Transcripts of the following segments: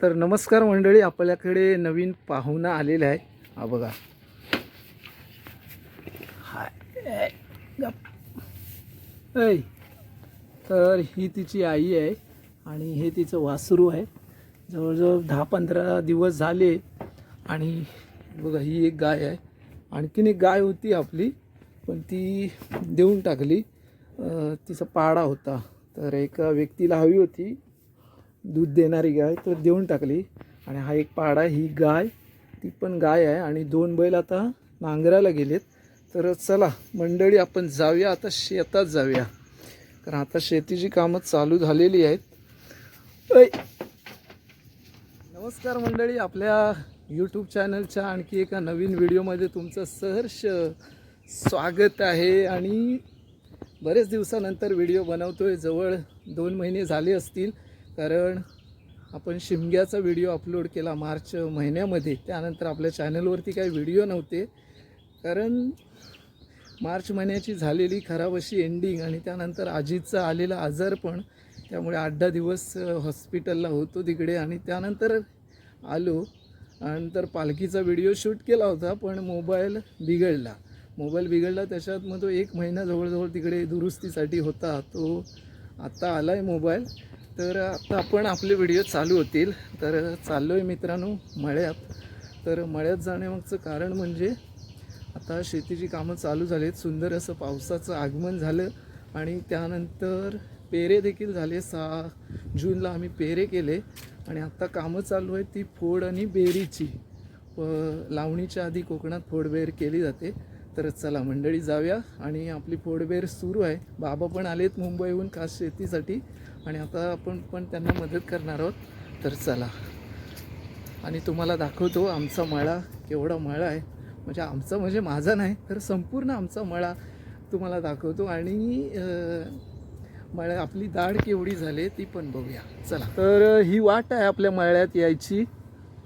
तर नमस्कार मंडळी आपल्याकडे नवीन पाहुणा आलेला आहे. हा बघा. हाय. ऐ तर ही तिची आई आहे आणि हे तिचं वासरू आहे. जवळजवळ दहा पंधरा दिवस झाले आणि बघा ही एक गाय आहे. आणखीन एक गाय होती आपली पण ती देऊन टाकली. तिचा पाडा होता. तर एका व्यक्तीला हवी होती. दूध देणारी गाय तर देऊन टाकली. आणि हा एक पाडा ही गाय ती पण गाय आहे. आणि दोन बैल आता नांगरायला गेलेत. तर चला मंडळी आपण जाऊया. आता शेतात जाऊया. कारण आता शेतीची कामं चालू झालेली आहेत. नमस्कार मंडळी आपल्या यूट्यूब चॅनलच्या आणखी एका नवीन व्हिडिओमध्ये तुमचं सहर्ष स्वागत आहे. आणि बरेच दिवसानंतर व्हिडिओ बनवतो आहे जवळ दोन महिने झाले असतील. कारण आपण शिमग्याचा व्हिडिओ अपलोड केला मार्च महिन्यामध्ये. त्यानंतर आपल्या चॅनलवरती काही व्हिडिओ नव्हते. कारण मार्च महिन्याची झालेली खराब अशी एंडिंग आणि त्यानंतर आजीचा आलेला आजार पण त्यामुळे आठ दहा दिवस हॉस्पिटलला होतो तिकडे आणि त्यानंतर आलो. नंतर पालखीचा व्हिडिओ शूट केला होता पण मोबाईल बिघडला. मोबाईल बिघडला त्याच्यात मग तो एक महिना जवळजवळ तिकडे दुरुस्तीसाठी होता. तो आत्ता आला आहे मोबाईल तर आता आपण आपले व्हिडिओ चालू होतील. तर चाललो आहे मित्रांनो मळ्यात. तर मळ्यात जाण्यामागचं कारण म्हणजे आता शेतीची कामं चालू झाली आहेत सुंदर असं पावसाचं आगमन झालं आणि त्यानंतर पेरे देखील झाले. सहा जूनला आम्ही पेरे केले आणि आत्ता कामं चालू आहेत ती फोड आणि बेरीची. व लावणीच्या आधी कोकणात फोडबेर केली जाते. तर चला मंडळी जाऊया. आणि आपली फोडबेर सुरू आहे. बाबा पण आलेत मुंबईहून खास शेतीसाठी. आणि आता आपण पण त्यांना मदत करणार आहोत. तर चला. आणि तुम्हाला दाखवतो आमचा मळा केवढा मळा आहे. म्हणजे आमचा म्हणजे माझा नाही तर संपूर्ण आमचा मळा तुम्हाला दाखवतो. आणि मळ्या आपली दाढ केवढी झाली ती पण बघूया. चला. तर ही वाट आहे आपल्या मळ्यात यायची.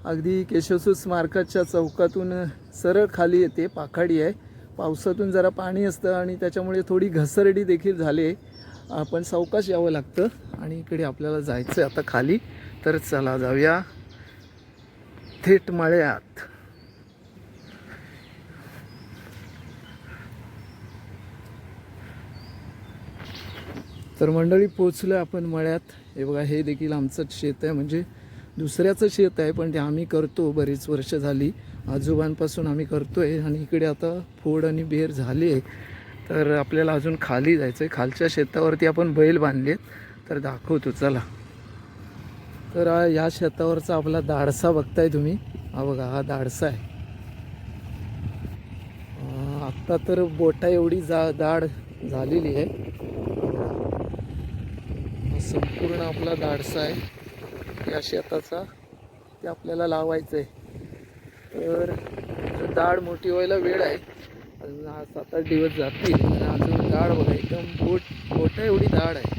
अगदी केशवसूत स्मारकाच्या चौकातून सरळ खाली येते पाखाडी आहे. पावसातून जरा पाणी असतं आणि त्याच्यामुळे थोडी घसरडी देखील झाली पण सावकाश यावं लागतं आणि इकडे आपल्याला जायचं आहे आता खाली. तर चला जाऊया. थेट मळ्यात. तर मंडळी पोचलं आपण मळ्यात. हे बघा हे देखील आमचंच शेत आहे. म्हणजे दुसऱ्याचं शेत आहे पण ते आम्ही करतो. बरीच वर्ष झाली. आजोबांपासून आम्ही करतो आहे आणि इकडे आता फोड आणि बेर झाली. आहे तर आपल्याला अजून खाली जायचं आहे खालच्या शेतावरती आपण बैल बांधले तर दाखवतो. चला. तर या शेतावरचा आपला दाडसा बघताय तुम्ही. हा बघा हा दाडसा आहे. आत्ता तर बोटा एवढी जा दाढ झालेली आहे. संपूर्ण आपला दाडसा आहे. या शेताचा ते आपल्याला लावायचं आहे तर डाळ मोठी व्हायला वेळ आहे. अजून सात आठ दिवस जातील. आणि अजून डाळ बघा एकदम बोट मोठा एवढी डाळ आहे.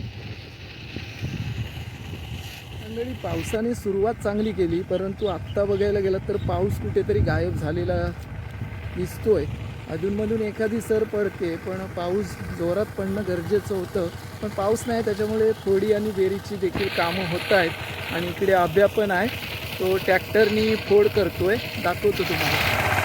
मंडळी पावसाने सुरुवात चांगली केली परंतु आत्ता बघायला गेला तर पाऊस कुठेतरी गायब झालेला दिसतोय. अधूनमधून एखादी सर पडते पण पाऊस जोरात पडणं गरजेचं होतं. पण पाऊस नाही त्याच्यामुळे फोडी आणि बेरीची देखील कामं होत आहेत आणि इकडे आभ्या पण आहे तो ट्रॅक्टरनी फोड करतोय. दाखवतो तुम्हाला.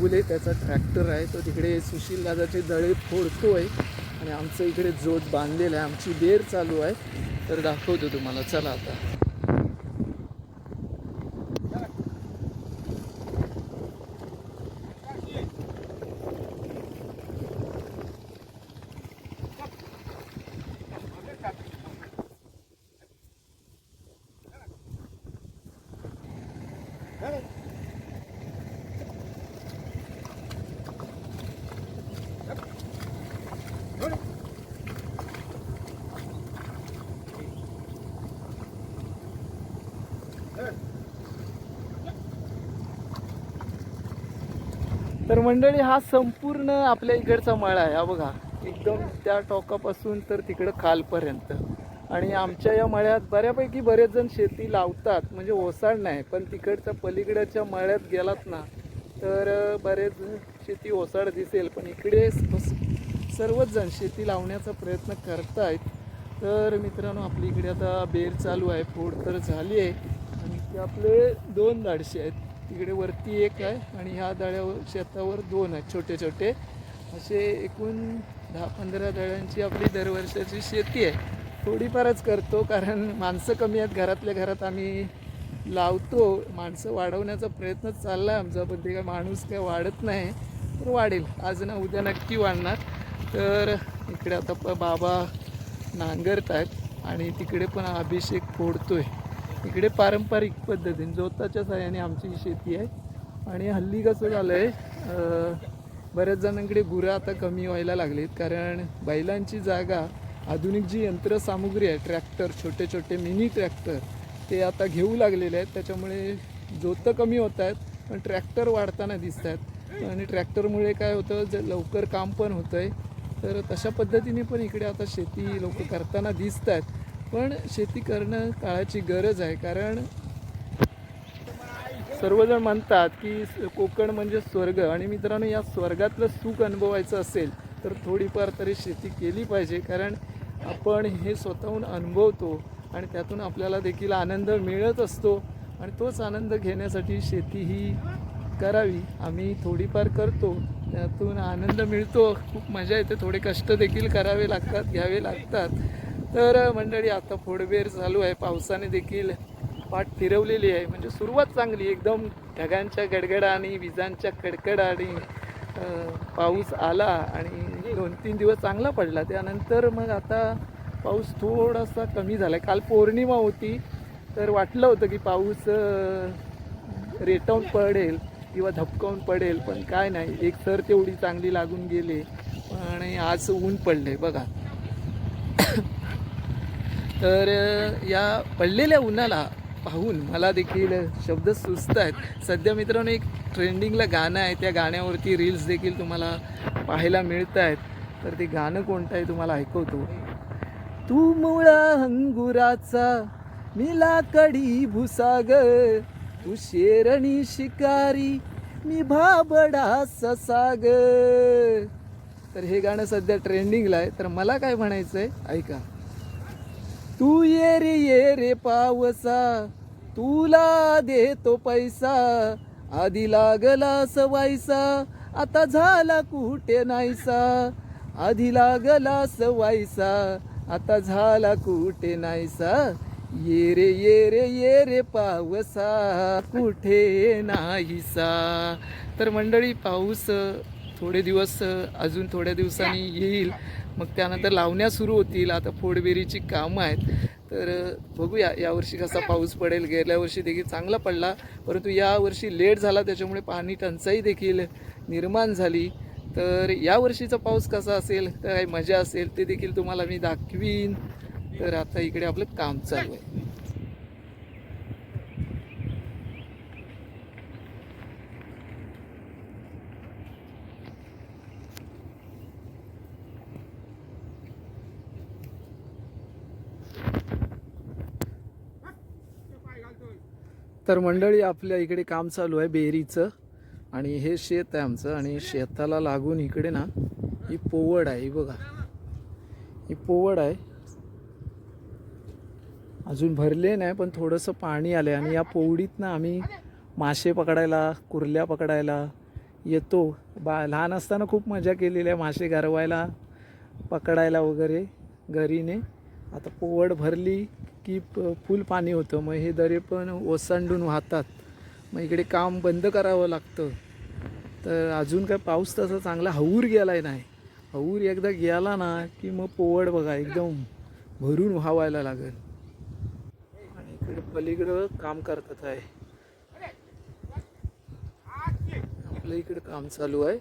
चौगुले त्याचा ट्रॅक्टर आहे. तो तिकडे सुशील दादाचे दळे फोडतोय आणि आमचं इकडे जोत बांधलेलं आहे. आमची बेर चालू आहे. तर दाखवतो तुम्हाला. चला आता. तर मंडळी हा संपूर्ण आपल्या इकडचा मळा आहे. हा बघा एकदम त्या टोकापासून तर तिकडं खालपर्यंत. आणि आमच्या या मळ्यात बऱ्यापैकी बरेच जण शेती लावतात म्हणजे ओसाड नाही पण तिकडच्या पलीकडच्या मळ्यात गेलात ना तर बरेच शेती ओसाड दिसेल. पण इकडे सर्वच जण शेती लावण्याचा प्रयत्न करतायत. तर मित्रांनो आपली इकडे आता बेर चालू आहे फोड तर झाली आहे. आणि ते आपले दोन दाडशे आहेत. तिकडे वरती एक आहे आणि ह्या दळ्यावर शेतावर दोन आहेत छोटे छोटे. असे एकूण दहा पंधरा दळ्यांची आपली दरवर्षाची शेती आहे. थोडीफारच करतो कारण माणसं कमी आहेत घरातल्या घरात आम्ही लावतो. माणसं वाढवण्याचा प्रयत्न चालला आहे आमचा पण ते काय माणूस काय वाढत नाही तर वाढेल. आज ना उद्या नक्की वाढणार. तर इकडे आता प बाबा नांगरत आहेत आणि तिकडे पण अभिषेक फोडतो आहे इकडे पारंपरिक पद्धतीने जोताच्या साह्याने आमची शेती आहे. आणि हल्ली कसं झालं आहे बऱ्याच जणांकडे गुरं आता कमी व्हायला लागलीत. कारण बैलांची जागा आधुनिक जी यंत्रसामुग्री आहे ट्रॅक्टर छोटे छोटे मिनी ट्रॅक्टर ते आता घेऊ लागलेले आहेत. त्याच्यामुळे जोतं कमी होत आहेत पण ट्रॅक्टर वाढताना दिसत आहेत. आणि ट्रॅक्टरमुळे काय होतं जे लवकर काम पण होतं आहे तर तशा पद्धतीने पण इकडे आता शेती लोक करताना दिसत आहेत. पण शेती करणं काळाची गरज आहे कारण सर्वजण म्हणतात की कोकण म्हणजे स्वर्ग. आणि मित्रांनो या स्वर्गातलं सुख अनुभवायचं असेल तर थोडीफार तरी शेती केली पाहिजे कारण आपण हे स्वतःहून अनुभवतो आणि त्यातून आपल्याला देखील आनंद मिळत असतो. आणि तोच आनंद घेण्यासाठी शेती ही करावी. आम्ही थोडीफार करतो त्यातून आनंद मिळतो. खूप मजा येते थोडे कष्ट देखील करावे लागतात घ्यावे लागतात. तर मंडळी आता फोडबेर चालू आहे. पावसाने देखील पाठ फिरवलेली आहे. म्हणजे सुरुवात चांगली एकदम ढगांच्या गडगडा आणि विजांच्या कडकडा आणि पाऊस आला आणि दोन तीन दिवस चांगला पडला. त्यानंतर मग आता पाऊस थोडासा कमी झाला काल पौर्णिमा होती तर वाटलं होतं की पाऊस रेटवून रेटावून पडेल किंवा धपकावून पडेल पण काय नाही. एक सर तेवढी चांगली लागून गेले आणि आज ऊन पडले बघा तर या पडलेल्या उन्हाला पाहून मला देखील शब्द सुचत आहेत. सध्या मित्रांनो एक ट्रेंडिंगला गाणं आहे. त्या गाण्यावरती रील्स देखील तुम्हाला पाहायला मिळत आहेत. तर ते गाणं कोणतं आहे तुम्हाला ऐकवतो. तू मुळा अंगुराचा मी लाकडी भुसाग तू शेरणी शिकारी मी भाबडा ससाग तर हे गाणं सध्या ट्रेंडिंगला आहे. तर मला काय म्हणायचं आहे ऐका. तू ये रे ये रे पावसा तुला देतो पैसा आधी लागला सवायसा आता झाला कुठे नाहीसा? आधी लागला सवायसा आता झाला कुठे नाहीसा? ये रे ये रे ये रे पावसा कुठे नाहीसा? तर मंडळी पाऊस थोडे दिवस अजून थोड्या दिवसांनी येईल. मग त्यानंतर लावण्या सुरू होतील आता फोडबेरीची कामं आहेत. तर बघूया यावर्षी कसा पाऊस पडेल. गेल्या वर्षी देखील चांगला पडला परंतु यावर्षी लेट झाला त्याच्यामुळे पाणी टंचाई देखील निर्माण झाली. तर यावर्षीचा पाऊस कसा असेल तर काही मजा असेल ते देखील तुम्हाला मी दाखवीन. तर आता इकडे आपलं काम चालू आहे. तर मंडळी आपल्या इकडे काम चालू आहे बेरीचं. आणि हे शेत आहे आमचं. आणि शेताला लागून इकडे ना ही पोवड आहे. ही बघा. ही पोवड आहे. अजून भरले नाही पण थोडंसं पाणी आलं आणि या पोवडीत ना आम्ही मासे पकडायला कुर्ल्या पकडायला येतो. बा लहान असताना खूप मजा केलेली आहे मासे गरवायला पकडायला वगैरे घरीने. आता पोवड भरली. की प फुल पाणी होतं. मग हे दरे पण ओसांडून वाहतात. मग इकडे काम बंद करावं लागतं. तर अजून काय पाऊस तसा चांगला हऊर गेलाय नाही. हऊर एकदा गेला ना की मग पोवड बघा एकदम भरून व्हावायला लागेल. आणि इकडे पलीकडं काम करतात आहे. आपल्या इकडे काम चालू आहे.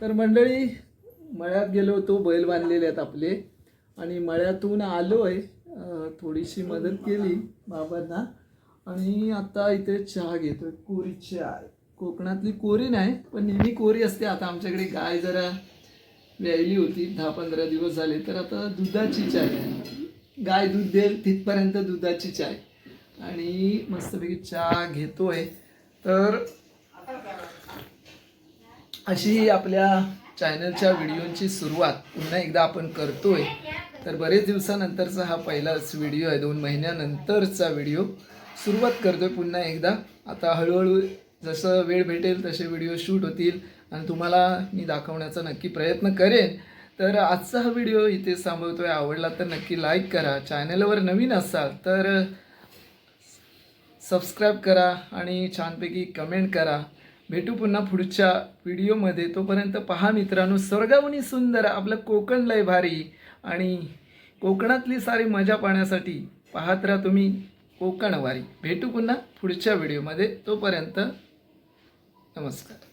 तर मंडळी मळ्यात गेलो होतो बैल बांधलेले आहेत आपले. आणि मळ्यातून आलो आहे थोडीशी मदत केली बाबांना. आणि आता इथे चहा घेतोय. कोरी चहा कोकणातली कोरी नाही पण नेहमी कोरी असते. आता आमच्याकडे गाय जरा व्यायली होती दहा पंधरा दिवस झाले. तर आता दुधाची चाय आहे. गाय दूध देईल तिथपर्यंत दुधाची चाय आणि मस्तपैकी चहा घेतो आहे तर अशी आपल्या चॅनलच्या व्हिडिओची सुरुवात पुन्हा एकदा आपण करतोय. तर बरेच दिवसानंतरचा हा पहिलाच व्हिडिओ आहे. दोन महिन्यानंतरचा व्हिडिओ सुरुवात करतोय पुन्हा एकदा. आता हळूहळू जसं वेळ भेटेल तसे व्हिडिओ शूट होतील आणि तुम्हाला मी दाखवण्याचा नक्की प्रयत्न करेन. तर आजचा हा व्हिडिओ इथे थांबवतोय. आवडला तर नक्की लाईक करा. चॅनलवर नवीन असाल तर सबस्क्राईब करा आणि छानपैकी कमेंट करा. भेटू पुन्हा पुढच्या व्हिडिओमध्ये. तोपर्यंत पहा मित्रांनो स्वर्गावणी सुंदर आपलं कोकण लय भारी आणि कोकणातली सारी मजा पाहण्यासाठी पाहत राहा तुम्ही कोकणवारी. भेटू पुन्हा पुढच्या व्हिडिओमध्ये. तोपर्यंत नमस्कार.